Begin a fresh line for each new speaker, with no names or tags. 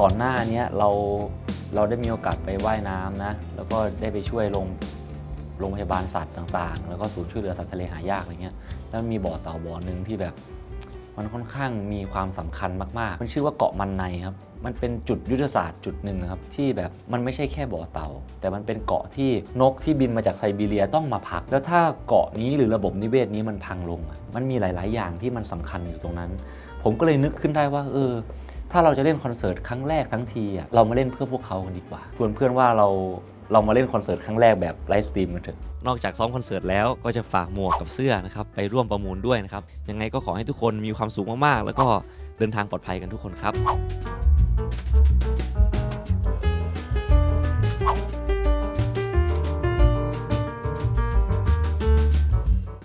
ก่อนหน้าเนี้ยเราเราได้มีโอกาสไปว่ายน้ำนะ แล้วก็ได้ไปช่วยโรงโรงพยาบาลสัตว์ต่างๆ แล้วก็ศูนย์ช่วยเหลือสัตว์ทะเลหายากอะไรเงี้ย แล้วมีบ่อเต่าบ่อหนึ่งที่แบบ มันค่อนข้างมีความสำคัญมากๆ มันชื่อว่าเกาะมันในครับ มันเป็นจุดยุทธศาสตร์จุดหนึ่งนะครับที่แบบมันไม่ใช่แค่บ่อเต่า แต่มันเป็นเกาะที่นกที่บินมาจากไซบีเรียต้องมาพัก แล้วถ้าเกาะนี้หรือระบบนิเวศนี้มันพังลง มันมีหลาย ๆ อย่างที่มันสำคัญอยู่ตรงนั้น ผมก็เลยนึกขึ้นได้ว่า เออ ถ้าเราจะเล่นคอนเสิร์ตครั้งแรกทั้งทีอะเรามาเล่นเพื่อพวกเขากันดีกว่า ชวนเพื่อนว่าเราเรามาเล่นคอนเสิร์ตครั้งแรกแบบไลฟ์สตรีมกันเถอะ
นอกจากซ้อมคอนเสิร์ตแล้วก็จะฝากหมวกกับเสื้อนะครับ ไปร่วมประมูลด้วยนะครับ ยังไงก็ขอให้ทุกคนมีความสุขมากๆ แล้วก็เดินทางปลอดภัยกันทุกคนครับ